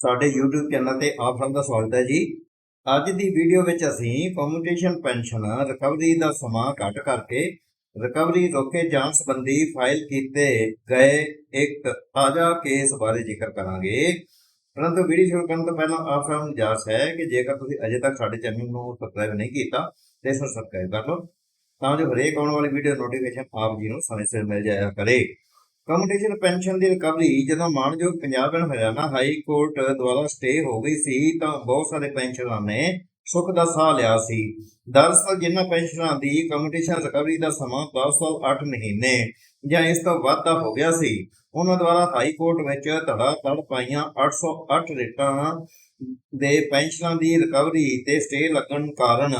ਸਾਡੇ YouTube channel ਤੇ ਆਪ ਸਭ ਦਾ ਸਵਾਗਤ ਹੈ ਜੀ। ਅੱਜ ਦੀ ਵੀਡੀਓ ਵਿੱਚ ਅਸੀਂ ਕਮਿਊਟੇਸ਼ਨ ਪੈਨਸ਼ਨ ਰਿਕਵਰੀ ਦਾ ਸਮਾਂ ਘੱਟ ਕਰਕੇ ਰਿਕਵਰੀ ਰੋਕੇ ਜਾਣ ਸੰਬੰਧੀ ਫਾਈਲ ਕੀਤੇ ਗਏ ਇੱਕ ਤਾਜ਼ਾ ਕੇਸ ਬਾਰੇ ਜ਼ਿਕਰ ਕਰਾਂਗੇ। ਪਰੰਤੂ ਵੀਡੀਓ ਸ਼ੁਰੂ ਕਰਨ ਤੋਂ ਪਹਿਲਾਂ ਆਪ ਸਭ ਨੂੰ ਜਾਸ ਹੈ ਕਿ ਜੇਕਰ ਤੁਸੀਂ ਅਜੇ ਤੱਕ ਸਾਡੇ ਚੈਨਲ ਨੂੰ ਸਬਸਕ੍ਰਾਈਬ ਨਹੀਂ ਕੀਤਾ, ਤੇ ਇਸ ਨੂੰ ਸਬਸਕ੍ਰਾਈਬ ਕਰ ਲਓ, ਤਾਂ ਜੋ ਹਰੇਕ ਆਉਣ ਵਾਲੀ ਵੀਡੀਓ ਨੋਟੀਫਿਕੇਸ਼ਨ ਆਪ ਜੀ ਨੂੰ ਸਮੇਂ ਸਿਰ ਮਿਲ ਜਾਇਆ ਕਰੇ। ਕਮਿਊਟੇਸ਼ਨ ਪੈਨਸ਼ਨ ਦੀ ਰਿਕਵਰੀ ਜਦੋਂ ਮਾਨਯੋਗ Punjab and Haryana high court ਦੁਆਰਾ ਸਟੇ ਹੋ ਗਈ ਸੀ ਤਾਂ ਬਹੁਤ ਸਾਰੇ ਪੈਨਸ਼ਨਰਾਂ ਨੇ ਸੁੱਖ ਦਾ ਸਾਹ ਲਿਆ ਸੀ। ਦਰਅਸਲ ਜਿਨ੍ਹਾਂ ਪੈਨਸ਼ਨਰਾਂ ਦੀ ਕਮਿਊਟੇਸ਼ਨ ਰਿਕਵਰੀ ਦਾ ਸਮਾਂ 10 ਸਾਲ 8 ਮਹੀਨੇ ਜਾਂ ਇਸ ਤੋਂ ਵੱਧ ਦਾ ਹੋ ਗਿਆ ਸੀ, ਉਹਨਾਂ ਦੁਆਰਾ ਹਾਈ ਕੋਰਟ ਵਿੱਚ ਧੜਾ ਧੜ ਪਾਈਆਂ 808 ਰੇਟਾਂ ਦੇ ਪੈਨਸ਼ਨਾਂ ਦੀ ਰਿਕਵਰੀ ਤੇ ਸਟੇ ਲੱਗਣ ਕਾਰਨ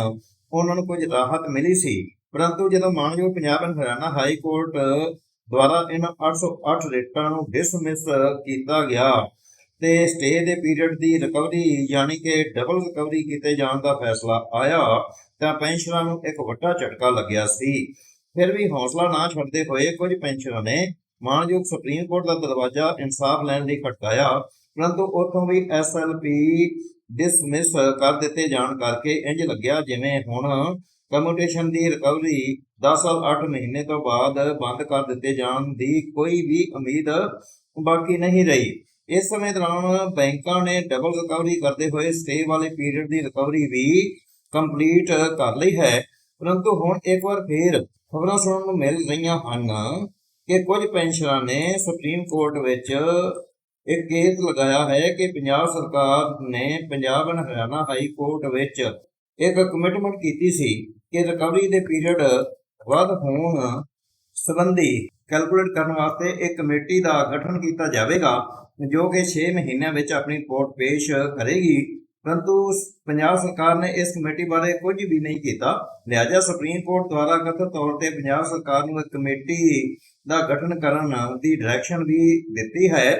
ਉਹਨਾਂ ਨੂੰ ਕੁਝ ਰਾਹਤ ਮਿਲੀ ਸੀ। ਪਰੰਤੂ ਜਦੋਂ ਮਾਨਯੋਗ Punjab and Haryana high court ਦੁਆਰਾ ਇਹਨਾਂ 808 ਰੇਟਾਂ ਨੂੰ ਡਿਸਮਿਸ ਕੀਤਾ ਗਿਆ ਤੇ ਸਟੇ ਦੇ ਪੀਰੀਅਡ ਦੀ ਰਿਕਵਰੀ ਯਾਨੀ ਕਿ ਡਬਲ ਰਿਕਵਰੀ ਕੀਤੇ ਜਾਣ ਦਾ ਫੈਸਲਾ ਆਇਆ ਤਾਂ ਪੈਨਸ਼ਨਰਾਂ ਨੂੰ ਇੱਕ ਵੱਡਾ ਝਟਕਾ ਲੱਗਿਆ ਸੀ। ਫਿਰ ਵੀ ਹੌਸਲਾ ਨਾ ਛੱਡਦੇ ਹੋਏ ਕੁਝ ਪੈਨਸ਼ਨਰਾਂ ਨੇ ਮਾਨਯੋਗ ਸੁਪਰੀਮ ਕੋਰਟ ਦਾ ਦਰਵਾਜ਼ਾ ਇਨਸਾਫ ਲੈਣ ਲਈ ਖਟਕਾਇਆ, ਪਰੰਤੂ ਉੱਥੋਂ ਵੀ ਐਸਐਲਪੀ ਡਿਸਮਿਸ ਕਰ ਦਿੱਤੇ ਜਾਣ ਕਰਕੇ ਇੰਜ ਲੱਗਿਆ ਜਿਵੇਂ ਹੁਣ ਕਮਿਊਟੇਸ਼ਨ ਦੀ ਰਿਕਵਰੀ 10 ਸਾਲ 8 ਮਹੀਨੇ ਤੋਂ ਬਾਅਦ ਬੰਦ ਕਰ ਦਿੱਤੇ ਜਾਣ ਦੀ ਕੋਈ ਵੀ ਉਮੀਦ ਬਾਕੀ ਨਹੀਂ ਰਹੀ। ਇਸ ਸਮੇਂ ਦੌਰਾਨ ਬੈਂਕਾਂ ਨੇ ਡਬਲ ਰਿਕਵਰੀ ਕਰਦੇ ਹੋਏ ਸਟੇ ਵਾਲੇ ਪੀਰੀਅਡ ਦੀ ਰਿਕਵਰੀ ਵੀ ਕੰਪਲੀਟ ਕਰ ਲਈ ਹੈ। ਪਰੰਤੂ ਹੁਣ ਇੱਕ ਵਾਰ ਫੇਰ ਖਬਰਾਂ ਸੁਣਨ ਨੂੰ ਮਿਲ ਰਹੀਆਂ ਹਨ ਕਿ ਕੁਝ ਪੈਨਸ਼ਨਰਾਂ ਨੇ ਸੁਪਰੀਮ ਕੋਰਟ ਵਿੱਚ ਇੱਕ ਕੇਸ ਲਗਾਇਆ ਹੈ ਕਿ ਪੰਜਾਬ ਸਰਕਾਰ ਨੇ Punjab and Haryana high court ਵਿੱਚ ਇੱਕ ਕਮਿਟਮੈਂਟ ਕੀਤੀ ਸੀ ਕਿ ਰਿਕਵਰੀ ਦੇ ਪੀਰੀਅਡ ਵੱਧ ਹੋਣ ਸੰਬੰਧੀ ਕੈਲਕੂਲੇਟ ਕਰਨ ਵਾਸਤੇ ਇੱਕ ਕਮੇਟੀ ਦਾ ਗਠਨ ਕੀਤਾ ਜਾਵੇਗਾ, ਜੋ ਕਿ 6 ਮਹੀਨਿਆਂ ਵਿੱਚ ਆਪਣੀ ਰਿਪੋਰਟ ਪੇਸ਼ ਕਰੇਗੀ। ਪਰੰਤੂ ਪੰਜਾਬ ਸਰਕਾਰ ਨੇ ਇਸ ਕਮੇਟੀ ਬਾਰੇ ਕੁਝ ਵੀ ਨਹੀਂ ਕੀਤਾ। ਲਿਹਾਜ਼ਾ ਸੁਪਰੀਮ ਕੋਰਟ ਦੁਆਰਾ ਕਥਿਤ ਤੌਰ ਤੇ ਪੰਜਾਬ ਸਰਕਾਰ ਨੂੰ ਇੱਕ ਕਮੇਟੀ ਦਾ ਗਠਨ ਕਰਨ ਦੀ ਡਾਇਰੈਕਸ਼ਨ ਵੀ ਦਿੱਤੀ ਹੈ।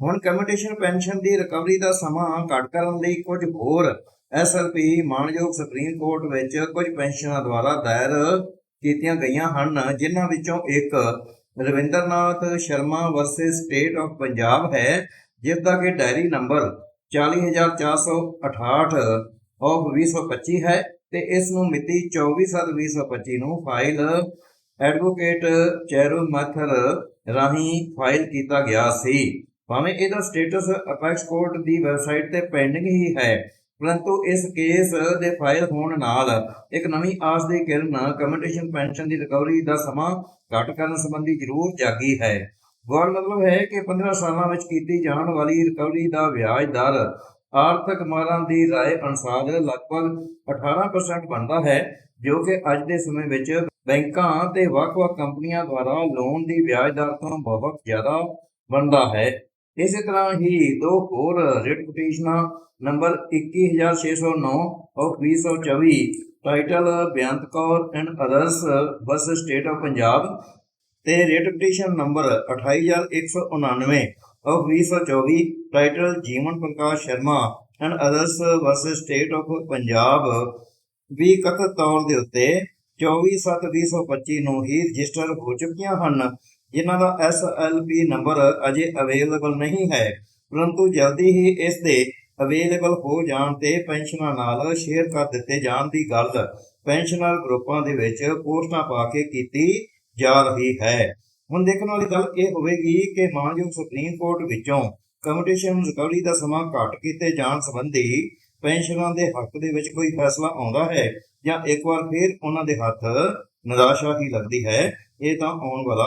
ਹੁਣ ਕਮਿਊਟੇਸ਼ਨ ਪੈਨਸ਼ਨ ਦੀ ਰਿਕਵਰੀ ਦਾ ਸਮਾਂ ਘੱਟ ਕਰਨ ਲਈ ਕੁਝ ਹੋਰ ਐਸਐਲਪੀ ਮਾਨਯੋਗ ਸੁਪਰੀਮ ਕੋਰਟ ਵਿੱਚ ਕੁਝ ਪੈਨਸ਼ਨਾਂ ਦੁਆਰਾ ਦਾਇਰ ਕੀਤੀਆਂ ਗਈਆਂ ਹਨ, ਜਿਨ੍ਹਾਂ ਵਿੱਚੋਂ ਇੱਕ Ravindranath Sharma versus state of Punjab ਹੈ ਜਿਸ ਦਾ ਕਿ ਡਾਇਰੀ ਨੰਬਰ 40468 ਆਫ 2025 ਹੈ ਤੇ ਇਸ ਨੂੰ ਮਿਤੀ 24/7/2025 ਨੂੰ ਫਾਈਲ ਐਡਵੋਕੇਟ ਚੈਰੂ ਮਥਰ ਰਾਹੀਂ ਫਾਈਲ ਕੀਤਾ ਗਿਆ ਸੀ। ਭਾਵੇਂ ਇਹਦਾ ਸਟੇਟਸ ਅਪੈਕਸ ਕੋਰਟ ਦੀ ਵੈਬਸਾਈਟ ਤੇ ਪੈਂਡਿੰਗ ਹੀ ਹੈ ਪਰੰਤੂ ਇਸ ਕੇਸ ਦੇ ਫਾਈਲ ਹੋਣ ਨਾਲ ਇੱਕ ਨਵੀਂ ਆਸ ਦੀ ਕਿਰਨ ਕਮਿਊਟੇਸ਼ਨ ਪੈਨਸ਼ਨ ਦੀ ਰਿਕਵਰੀ ਦਾ ਸਮਾਂ ਘੱਟ ਕਰਨ ਸੰਬੰਧੀ ਜ਼ਰੂਰ ਜਾਗੀ ਹੈ ਗੌਰ ਮਤਲਬ ਹੈ ਕਿ 15 ਸਾਲਾਂ ਵਿੱਚ ਕੀਤੀ ਜਾਣ ਵਾਲੀ ਰਿਕਵਰੀ ਦਾ ਵਿਆਜ ਦਰ ਆਰਥਿਕ ਮਾਰਾਂ ਦੀ رائے ਅਨੁਸਾਰ ਲਗਭਗ 18% ਬਣਦਾ ਹੈ ਜੋ ਕਿ ਅੱਜ ਦੇ ਸਮੇਂ ਵਿੱਚ ਬੈਂਕਾਂ ਤੇ ਵੱਖ-ਵੱਖ ਕੰਪਨੀਆਂ ਦੁਆਰਾ ਲੋਨ ਦੀ ਵਿਆਜ ਦਰ ਤੋਂ ਬਹੁਤ ਜ਼ਿਆਦਾ ਬਣਦਾ ਹੈ ਇਸੇ ਤਰ੍ਹਾਂ ਹੀ ਦੋ ਹੋਰ writ ਪਟੀਸ਼ਨਾਂ number 21609 of 2024 title Beant Kaur and others versus state of Punjab ਤੇ writ petition number 28199 of 2024 title Jeevan Parkash Sharma and others versus state of Punjab ਵੀ ਕਥਿਤ ਤੌਰ ਦੇ ਉੱਤੇ 24/7/2025 ਨੂੰ ਹੀ ਰਜਿਸਟਰ ਹੋ ਚੁੱਕੀਆਂ ਹਨ। ਜਿਨ੍ਹਾਂ ਦਾ SLP ਨੰਬਰ ਅਜੇ ਅਵੇਲੇਬਲ ਨਹੀਂ ਹੈ, ਪਰੰਤੂ ਜਲਦੀ ਹੀ ਇਸ ਦੇ ਅਵੇਲੇਬਲ ਹੋ ਜਾਣ ਤੇ ਪੈਨਸ਼ਨਾਂ ਨਾਲ ਸ਼ੇਅਰ ਕਰ ਦਿੱਤੇ ਜਾਣ ਦੀ ਗੱਲ ਪੈਨਸ਼ਨਰ ਗਰੁੱਪਾਂ ਦੇ ਵਿੱਚ ਪੋਸਟਾਂ ਪਾ ਕੇ ਕੀਤੀ ਜਾ ਰਹੀ ਹੈ। ਹੁਣ ਦੇਖਣ ਵਾਲੀ ਗੱਲ ਇਹ ਹੋਵੇਗੀ ਕਿ ਮਾਨਯੋਗ ਸੁਪਰੀਮ ਕੋਰਟ ਵਿੱਚੋਂ ਕਮਿਊਟੇਸ਼ਨ ਰਿਕਵਰੀ ਦਾ ਸਮਾਂ ਘੱਟ ਕੀਤੇ ਜਾਣ ਸੰਬੰਧੀ ਪੈਨਸ਼ਨਰਾਂ ਦੇ ਹੱਕ ਦੇ ਵਿੱਚ ਕੋਈ ਫੈਸਲਾ ਆਉਂਦਾ ਹੈ ਜਾਂ ਇੱਕ ਵਾਰ ਫਿਰ ਉਹਨਾਂ ਦੇ ਹੱਥ ਨਿਰਾਸ਼ਾ ਹੀ ਲੱਗਦੀ ਹੈ, ਇਹ ਤਾਂ ਆਉਣ ਵਾਲਾ